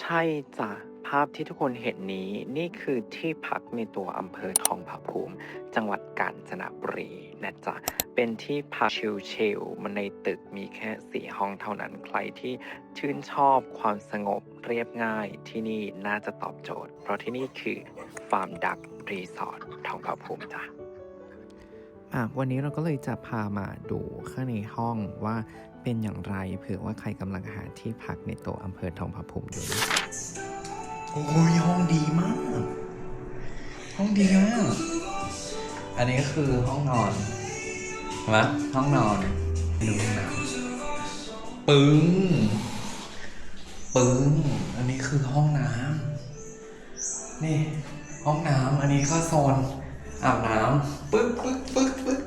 ใช่จ้ะภาพที่ทุกคนเห็นนี้นี่คือที่พักในตัวอำเภอทองผาภูมิ จังหวัดกาญจนบุรีนะจ๊ะเป็นที่พักชิลๆมันในตึกมีแค่สี่ห้องเท่านั้นใครที่ชื่นชอบความสงบเรียบง่ายที่นี่น่าจะตอบโจทย์ เพราะที่นี่คือฟาร์มดักรีสอร์ททองผาภูมิจ้ะอะวันนี้เราก็เลยจะพามาดูข้างในห้องว่า เป็นอย่างไรเผื่อว่าใครกำลังหาที่พักในตัวอำเภอทองผาภูมิอยู่โอ้ยห้องดีมาก ห้องดีมาก อันนี้ก็คือห้องนอนเห็นไหมห้องนอนดูห้องน้ำปึ้งปึ้งอันนี้คือห้องน้ำนี่ ห้องน้ำอันนี้ก็โซนอาบน้ำปึ๊กปึ๊กปึ๊กปึ๊ก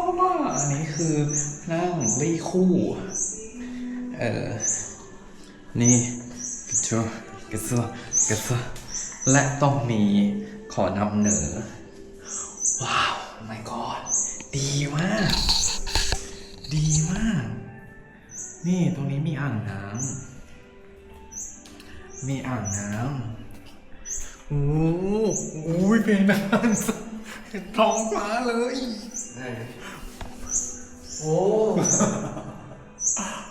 อบมากอันนี้คือนั่งรีคู่ เออนี่กระชัวกระซัวกระซัวและต้องมีขอนำเหนอว้าว my god ดีมาก ดีมาก นี่ตรงนี้มีอ่างน้ำมีอ่างน้ำโอ้โหเพดานเห็นท้องฟ้าเลย โอ้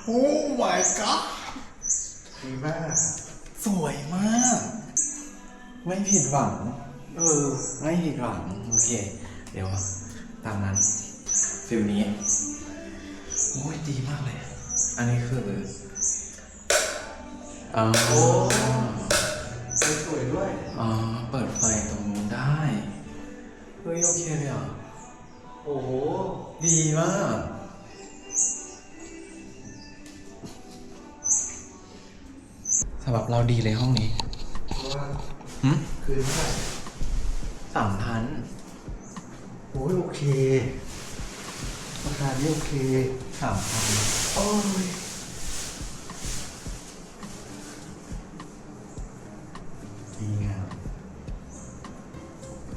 โอ้ my god ดีมากสวยมาก ไม่ผิดหวัง เออ ไม่ผิดหวัง โอเค เดี๋ยว ตามนั้นฟิลนี้ โอ้ยดีมากเลย อันนี้คืออ่าสวยด้วยอ่าเปิดไฟตรงนู้นได้ เฮ้ย โอเคเลยอะ โอ้โห ดีมาก สำหรับเราดีเลยห้องนี้เพราะว่าหืมคืนเท่าไหร่สามพันโอ้ยโอเคราคานี้โอเคสามพันโอ้ยดีงาม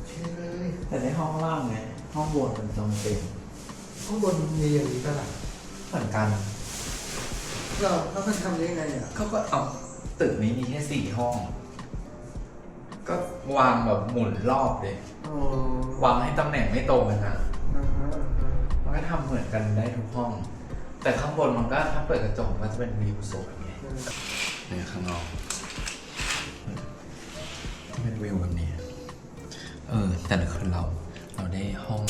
เช่เลยแต่ในห้องล่างไง ห้องบนมันจำเป็นข้างบนมีอย่างนี้ปะล่ะเหมือนกัน เราเขาก็ทำได้ไงอะเขาก็เอาตึกนี้มีแค่สี่ห้อง ก็วางแบบหมุนรอบเลย อ๋อวางให้ตำแหน่งไม่ตรงกันนะ อ่าฮะอ่าฮะมันก็ทำเหมือนกันได้ทุกห้อง แต่ข้างบนมันก็ถ้าเปิดกระจกมันก็จะเป็นวิวสวยไงเนี่ยข้างนอกที่เป็นวิวแบบนี้ เออ แต่ละคืนเราเรา ได้ห้อง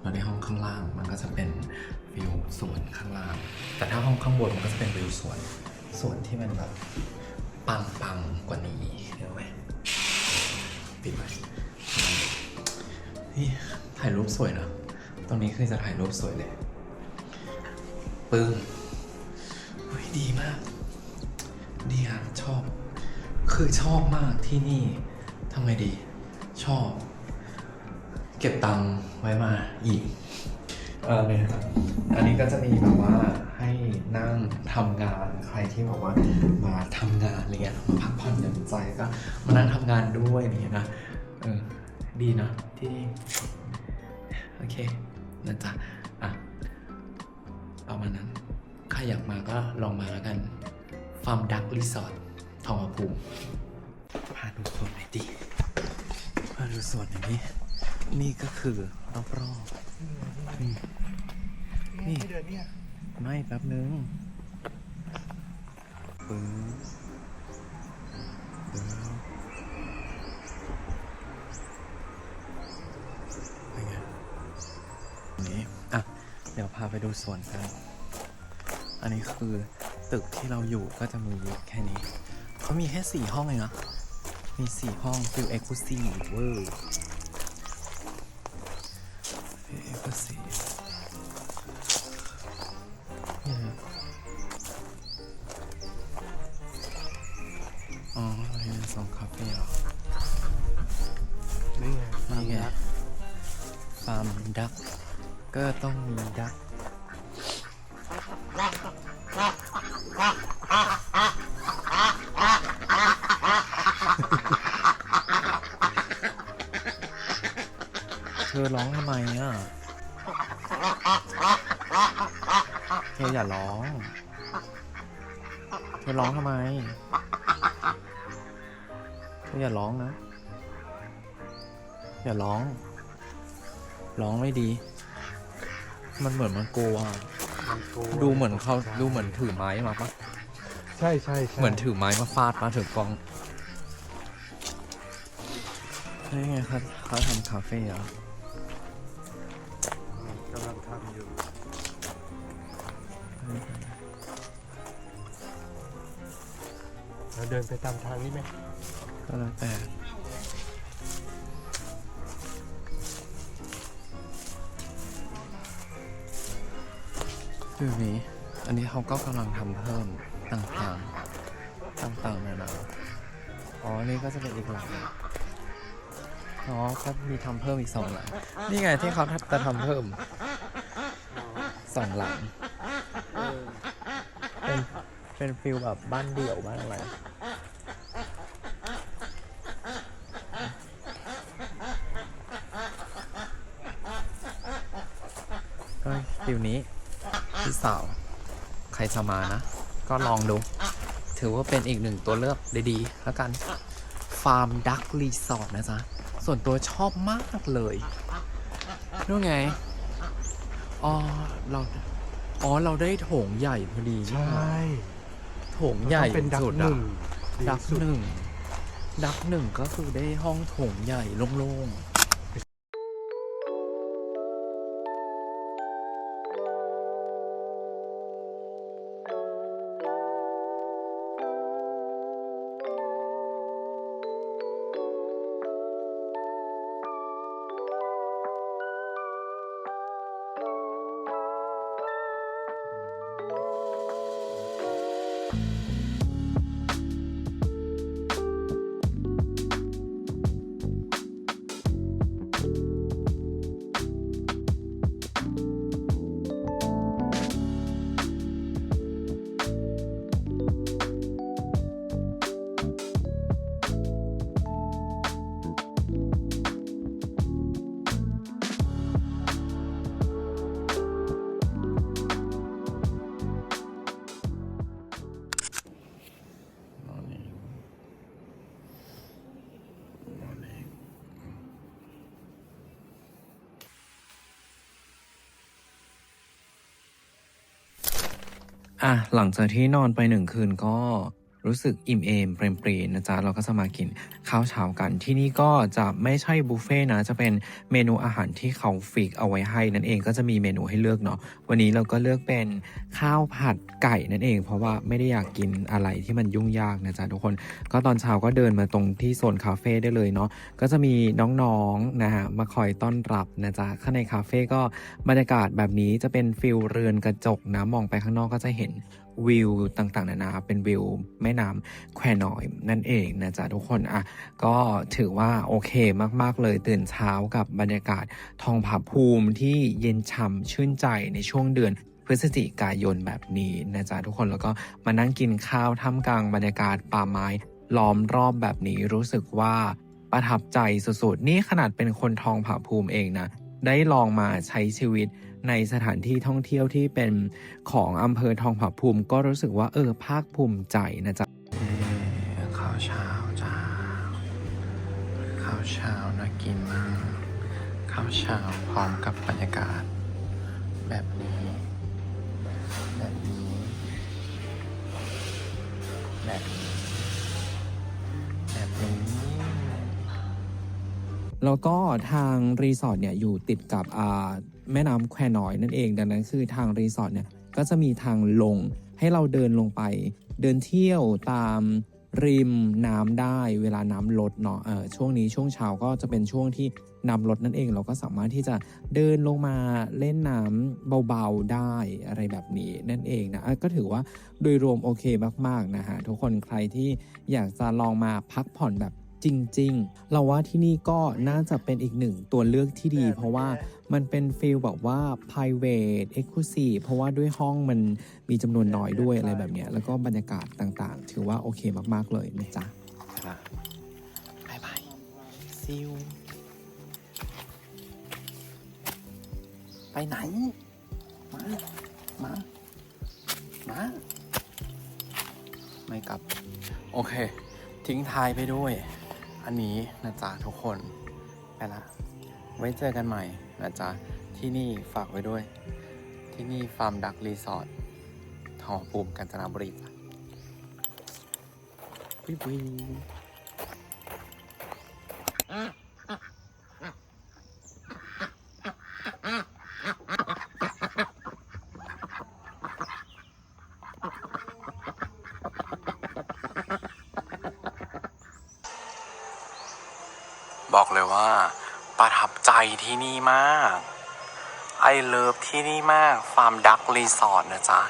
เราได้ห้องข้างล่าง มันก็จะเป็นวิวสวนข้างล่าง แต่ถ้าห้องข้างบนมันก็จะเป็นวิวสวนสวนที่มันแบบปังปังกว่านี้เห็นไหมปิดไว้นี่ถ่ายรูปสวยเนอะตรงนี้คือจะถ่ายรูปสวยเลยปึ้งเฮ้ยดีมากดีครับชอบ คือชอบมากที่นี่ทำไงดี ชอบ เก็บตังค์ไว้มาอีกเออเนี่ยอันนี้ก็จะมีแบบว่าให้นั่งทำงานใครที่บอกว่ามาทำงานอะไรเงี้ยมาพักผ่อนหย่อนใจก็มานั่งทำงานด้วยอย่างเงี้ยนะเออดีนะที่นี่โอเคนะจ๊ะอะประมาณนั้นใครอยากมาก็ลองมาแล้วกันฟาร์มดักรีสอร์ททองภูมิพาดูสวนหน่อยดิพาดูสวนไหนอยดิ นี่ก็คือรอบๆอืมนี่เดือนเนี้ยไม่แป๊บนึงปึ้งปึ้งเป็นไงนี่อะ เดี๋ยวพาไปดูสวนกัน อันนี้คือตึกที่เราอยู่ก็จะมีแค่นี้ เขามีแค่สี่ห้องเองนะ มีสี่ห้องฟิลเอ็กซ์คลูซีฟเวอร์ ฟิลเอ็กซ์คลูซีฟนี่นะอ๋อเฮนซองคาเฟ่เหรอนี่ไงนี่ไงฟาร์มดัก ก็ต้องมีดักเธอร้องทำไมอะ เธออย่าร้อง เธอร้องทำไม เธออย่าร้องนะ อย่าร้อง ร้องไม่ดี มันเหมือนมันกลัว ดูเหมือนเขาดูเหมือนถือไม้มาปะใช่ใช่ใช่เหมือนถือไม้มาฟาดมาถือกล้องนี่ไงเขาเขาทำคาเฟ่เหรอกำลังทำอยู่ เราเดินไปตามทางนี้ไหมก็แล้วแต่คือนี้ อันนี้เขาก็กำลังทำเพิ่มต่างๆ ต่างๆนานาอ๋อ นี่ก็จะเป็นอีกหลังหนึ่งอ๋อก็มีทำเพิ่มอีกสองหลัง นี่ไงที่เขาจะทำเพิ่มสองหลัง เป็นเป็นฟิลแบบบ้านเดี่ยวบ้านอะไรก็ฟิลนี้พี่สาวใครจะมานะ ก็ลองดู ถือว่าเป็นอีกหนึ่งตัวเลือกดีๆแล้วกัน ฟาร์มดักรีสอร์ทนะจ๊ะ ส่วนตัวชอบมากเลยนู่นไง อ๋อ เรา อ๋อเราได้โถงใหญ่พอดีใช่โถงใหญ่ต้องเป็นดักสุดหอะนึ่งดีดักสุดหนึ่งดักหนึ่งก็คือได้ห้องโถงใหญ่โล่ง อะหลังจากที่นอนไปหนึ่งคืนก็ รู้สึกอิ่มเอมเปรมปรีนะจ๊ะ เราก็จะมากินข้าวเช้ากัน ที่นี่ก็จะไม่ใช่บุฟเฟ่นะ จะเป็นเมนูอาหารที่เขาฟิกเอาไว้ให้ นั่นเองก็จะมีเมนูให้เลือกเนาะวันนี้เราก็เลือกเป็นข้าวผัดไก่นั่นเอง เพราะว่าไม่ได้อยากกินอะไรที่มันยุ่งยากนะจ๊ะทุกคนก็ตอนเช้าก็เดินมาตรงที่โซนคาเฟ่ได้เลยเนาะก็จะมีน้องๆนะฮะมาคอยต้อนรับนะจ๊ะข้างในคาเฟ่ก็บรรยากาศแบบนี้จะเป็นฟิลเรือนกระจกนะมองไปข้างนอกก็จะเห็น วิวต่างๆ นานาเป็นวิวแม่น้ำแควน้อยนั่นเองนะจ๊ะทุกคนอะก็ถือว่าโอเคมากๆเลยตื่นเช้ากับบรรยากาศทองผาภูมิที่เย็นฉ่ำชื่นใจในช่วงเดือนพฤศจิกายนแบบนี้นะจ๊ะทุกคนแล้วก็มานั่งกินข้าวท่ามกลางบรรยากาศป่าไม้ล้อมรอบแบบนี้รู้สึกว่าประทับใจสุดๆ นี่ขนาดเป็นคนทองผาภูมิเองนะ ได้ลองมาใช้ชีวิต ในสถานที่ท่องเที่ยวที่เป็นของอำเภอทองผาภูมิ ก็รู้สึกว่าเออภาคภูมิใจนะจ๊ะข้าวเช้าจ้าข้าวเช้าน่ากินมากข้าวเช้าพร้อมกับบรรยากาศ แบบนี้ แบบนี้แบบนี้ แล้วก็ทางรีสอร์ทเนี่ยอยู่ติดกับแม่น้ำแควน้อยนั่นเอง ดังนั้นคือทางรีสอร์ทเนี่ยก็จะมีทางลงให้เราเดินลงไป เดินเที่ยวตามริมน้ำได้เวลาน้ำลดเนาะเออช่วงนี้ช่วงเช้าก็จะเป็นช่วงที่น้ำลดนั่นเองเราก็สามารถที่จะเดินลงมาเล่นน้ำเบาๆได้อะไรแบบนี้นั่นเองนะะก็ถือว่าโดยรวมโอเคมากๆนะฮะทุกคนใครที่อยากจะลองมาพักผ่อนแบบ จริง ๆ เราว่าที่นี่ก็น่าจะเป็นอีกหนึ่งตัวเลือกที่ดี เพราะว่ามันเป็นฟีลแบบว่า private exclusive เพราะว่าด้วยห้องมันมีจำนวนน้อยด้วยอะไรแบบเนี้ยแล้วก็บรรยากาศต่างๆ ถือว่าโอเคมากๆเลยนะจ๊ะบายบายซิวไปไหน มา มา มา ไม่กลับ โอเค ทิ้งท้ายไปด้วย อันนี้นะจ๊ะทุกคนไปละไว้เจอกันใหม่นะจ๊ะที่นี่ฝากไว้ด้วย ที่นี่ฟาร์มดักรีสอร์ททองปูมกาญจนบุรีจ้ะวิววิวบอกเลย ว่าประทับใจที่นี่มาก ไอเลิฟที่นี่มากฟาร์มดักรีสอร์ทนะจ๊ะ